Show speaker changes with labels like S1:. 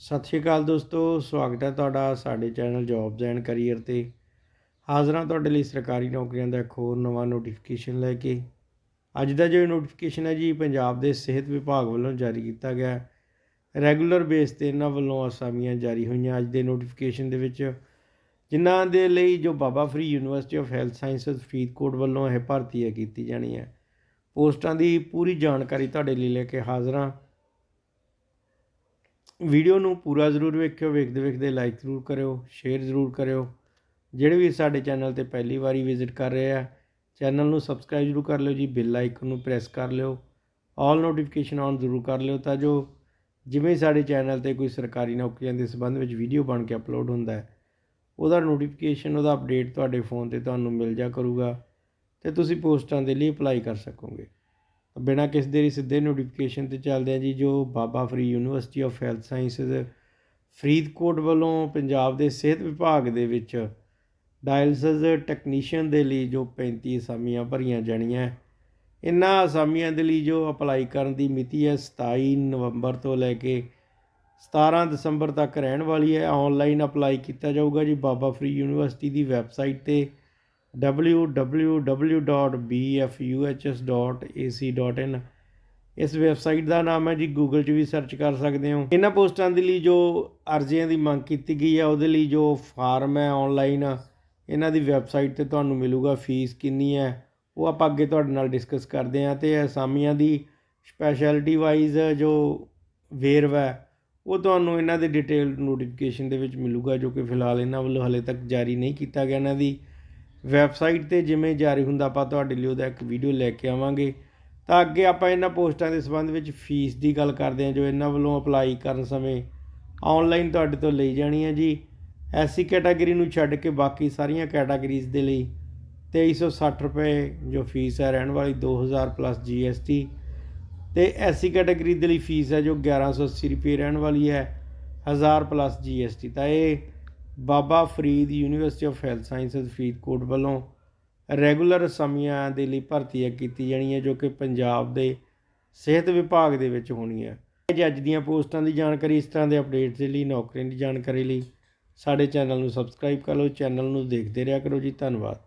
S1: ਸਤਿ ਸ਼੍ਰੀ ਅਕਾਲ ਦੋਸਤੋ, ਸਵਾਗਤ ਹੈ ਤੁਹਾਡਾ ਸਾਡੇ ਚੈਨਲ ਜੌਬਸ ਐਂਡ ਕੈਰੀਅਰ ਤੇ। ਹਾਜ਼ਰਾਂ ਤੁਹਾਡੇ ਲਈ ਸਰਕਾਰੀ ਨੌਕਰੀਆਂ ਦਾ ਇੱਕ ਹੋਰ ਨਵਾਂ ਨੋਟੀਫਿਕੇਸ਼ਨ ਲੈ ਕੇ। ਅੱਜ ਦਾ ਜੋ ਨੋਟੀਫਿਕੇਸ਼ਨ ਹੈ ਜੀ, ਪੰਜਾਬ ਦੇ ਸਿਹਤ ਵਿਭਾਗ ਵੱਲੋਂ ਜਾਰੀ ਕੀਤਾ ਗਿਆ ਰੈਗੂਲਰ ਬੇਸ ਤੇ ਇਹਨਾਂ ਵੱਲੋਂ ਅਸਾਮੀਆਂ ਜਾਰੀ ਹੋਈਆਂ ਅੱਜ ਦੇ ਨੋਟੀਫਿਕੇਸ਼ਨ ਦੇ ਵਿੱਚ। ਜਿਨ੍ਹਾਂ ਦੇ ਲਈ ਜੋ Baba Farid university of health sciences Faridkot ਵੱਲੋਂ ਇਹ ਭਰਤੀ ਹੈ, ਕੀਤੀ ਜਾਣੀ ਹੈ। ਪੋਸਟਾਂ ਦੀ ਪੂਰੀ ਜਾਣਕਾਰੀ ਤੁਹਾਡੇ ਲਈ ਲੈ ਕੇ ਹਾਜ਼ਰਾਂ ਵੀਡੀਓ ਨੂੰ ਪੂਰਾ ਜ਼ਰੂਰ ਵੇਖਿਓ, ਵੇਖਦੇ ਵੇਖਦੇ ਲਾਈਕ ਜ਼ਰੂਰ ਕਰਿਓ ਸ਼ੇਅਰ ਜ਼ਰੂਰ ਕਰਿਓ। ਜਿਹੜੇ ਵੀ ਸਾਡੇ ਚੈਨਲ ਤੇ ਪਹਿਲੀ ਵਾਰੀ ਵਿਜ਼ਿਟ ਕਰ ਰਹੇ ਆ ਚੈਨਲ ਨੂੰ ਸਬਸਕ੍ਰਾਈਬ ਜ਼ਰੂਰ ਕਰ ਲਿਓ ਜੀ ਬੈਲ ਆਈਕਨ ਨੂੰ ਪ੍ਰੈਸ ਕਰ ਲਿਓ। ਆਲ ਨੋਟੀਫਿਕੇਸ਼ਨ ਆਨ ਜ਼ਰੂਰ ਕਰ ਲਿਓ ਤਾਂ ਜੋ ਜਿਵੇਂ ਸਾਡੇ ਚੈਨਲ ਤੇ ਕੋਈ ਸਰਕਾਰੀ ਨੌਕਰੀਆਂ ਦੇ ਸੰਬੰਧ ਵਿੱਚ ਵੀਡੀਓ ਬਣ ਕੇ ਅਪਲੋਡ ਹੁੰਦਾ ਹੈ, ਉਹਦਾ ਨੋਟੀਫਿਕੇਸ਼ਨ ਉਹਦਾ ਅਪਡੇਟ ਤੁਹਾਡੇ ਫੋਨ ਤੇ ਤੁਹਾਨੂੰ ਮਿਲ ਜਾ ਕਰੂਗਾ ਤੇ ਤੁਸੀਂ ਪੋਸਟਾਂ ਦੇ ਲਈ ਅਪਲਾਈ ਕਰ ਸਕੋਗੇ। ਬਿਨਾਂ ਕਿਸੇ ਦੇਰੀ ਸਿੱਧੇ ਨੋਟੀਫਿਕੇਸ਼ਨ ਤੇ ਚੱਲਦੇ ਹਾਂ ਜੀ, ਜੋ Baba Farid university of health sciences Faridkot ਵੱਲੋਂ ਪੰਜਾਬ ਦੇ ਸਿਹਤ ਵਿਭਾਗ ਦੇ ਵਿੱਚ ਡਾਇਲਸਿਸ ਟੈਕਨੀਸ਼ੀਅਨ ਦੇ ਲਈ ਜੋ 35 ਅਸਾਮੀਆਂ ਭਰੀਆਂ ਜਾਣੀਆਂ ਹੈ। ਇਹਨਾਂ ਅਸਾਮੀਆਂ ਦੇ ਲਈ ਜੋ ਅਪਲਾਈ ਕਰਨ ਦੀ ਮਿਤੀ ਹੈ 27 ਨਵੰਬਰ ਤੋਂ ਲੈ ਕੇ 17 ਦਸੰਬਰ ਤੱਕ ਰਹਿਣ ਵਾਲੀ ਹੈ, ਆਨਲਾਈਨ ਅਪਲਾਈ ਕੀਤਾ ਜਾਊਗਾ ਜੀ ਬਾਬਾ ਫਰੀ ਯੂਨੀਵਰਸਿਟੀ ਦੀ ਵੈਬਸਾਈਟ ਤੇ www.bfuhs.ac.in ਇਸ ਵੈਬਸਾਈਟ ਦਾ ਨਾਮ ਹੈ ਜੀ ਗੂਗਲ 'ਚ ਵੀ ਸਰਚ ਕਰ ਸਕਦੇ ਹੋ। ਇਹਨਾਂ ਪੋਸਟਾਂ ਦੇ ਲਈ ਜੋ ਅਰਜ਼ੀਆਂ ਦੀ ਮੰਗ ਕੀਤੀ ਗਈ ਹੈ ਉਹਦੇ ਲਈ ਜੋ ਫਾਰਮ ਹੈ ਆਨਲਾਈਨ ਇਹਨਾਂ ਦੀ ਵੈਬਸਾਈਟ ਤੇ ਤੁਹਾਨੂੰ ਮਿਲੂਗਾ ਫੀਸ ਕਿੰਨੀ ਹੈ ਉਹ ਆਪਾਂ ਅੱਗੇ ਤੁਹਾਡੇ ਨਾਲ ਡਿਸਕਸ ਕਰਦੇ ਹਾਂ ਤੇ ਅਸਾਮੀਆਂ ਦੀ ਸਪੈਸ਼ਲਿਟੀ ਵਾਈਜ਼ ਜੋ ਵੇਰਵਾ ਹੈ, ਉਹ ਤੁਹਾਨੂੰ ਇਹਨਾਂ ਦੇ ਡਿਟੇਲ ਨੋਟੀਫਿਕੇਸ਼ਨ ਦੇ ਵਿੱਚ ਮਿਲੂਗਾ ਜੋ ਕਿ ਫਿਲਹਾਲ ਇਹਨਾਂ ਵੱਲੋਂ ਹਲੇ ਤੱਕ ਜਾਰੀ ਨਹੀਂ ਕੀਤਾ ਗਿਆ ਇਹਨਾਂ ਦੀ। ਵੈਬਸਾਈਟ ਤੇ ਜਿਵੇਂ ਜਾਰੀ ਹੁੰਦਾ, ਆਪਾਂ ਤੁਹਾਡੇ ਲਈ ਉਹਦਾ ਇੱਕ ਵੀਡੀਓ ਲੈ ਕੇ ਆਵਾਂਗੇ। ਤਾਂ ਅੱਗੇ ਆਪਾਂ ਇਹਨਾਂ ਪੋਸਟਾਂ ਦੇ ਸੰਬੰਧ ਵਿੱਚ ਫੀਸ ਦੀ ਗੱਲ ਕਰਦੇ ਹਾਂ, ਜੋ ਇਹਨਾਂ ਵੱਲੋਂ ਅਪਲਾਈ ਕਰਨ ਸਮੇਂ ਆਨਲਾਈਨ ਤੁਹਾਡੇ ਤੋਂ ਲਈ ਜਾਣੀ ਹੈ ਜੀ। ਐਸਸੀ ਕੈਟਾਗਰੀ ਨੂੰ ਛੱਡ ਕੇ ਬਾਕੀ ਸਾਰੀਆਂ ਕੈਟਾਗਰੀਜ਼ ਦੇ ਲਈ 2360 ਰੁਪਏ, ਜੋ ਫੀਸ ਹੈ ਰਹਿਣ ਵਾਲੀ 2000 ਪਲੱਸ ਜੀਐਸਟੀ ਤੇ ਐਸਸੀ ਕੈਟਾਗਰੀ ਦੇ ਲਈ ਫੀਸ ਹੈ ਜੋ 1180 ਰੁਪਏ ਰਹਿਣ ਵਾਲੀ ਹੈ 1000 ਪਲੱਸ ਜੀਐਸਟੀ ਤਾਂ ਇਹ Baba Farid university of health sciences Faridkot ਵੱਲੋਂ ਰੈਗੂਲਰ ਅਸਾਮੀਆਂ ਦੇ ਲਈ ਭਰਤੀ ਕੀਤੀ ਜਾਣੀ ਹੈ ਜੋ ਕਿ ਪੰਜਾਬ ਦੇ ਸਿਹਤ ਵਿਭਾਗ ਦੇ ਵਿੱਚ ਹੋਣੀ ਹੈ ਜੇ ਅੱਜ ਦੀਆਂ ਪੋਸਟਾਂ ਦੀ ਜਾਣਕਾਰੀ ਇਸ ਤਰ੍ਹਾਂ ਦੇ ਅਪਡੇਟਸ ਦੇ ਲਈ, ਨੌਕਰੀਆਂ ਦੀ ਜਾਣਕਾਰੀ ਲਈ ਸਾਡੇ ਚੈਨਲ ਨੂੰ ਸਬਸਕ੍ਰਾਈਬ ਕਰ ਲਓ, ਚੈਨਲ ਨੂੰ ਦੇਖਦੇ ਰਿਹਾ ਕਰੋ ਜੀ, ਧੰਨਵਾਦ।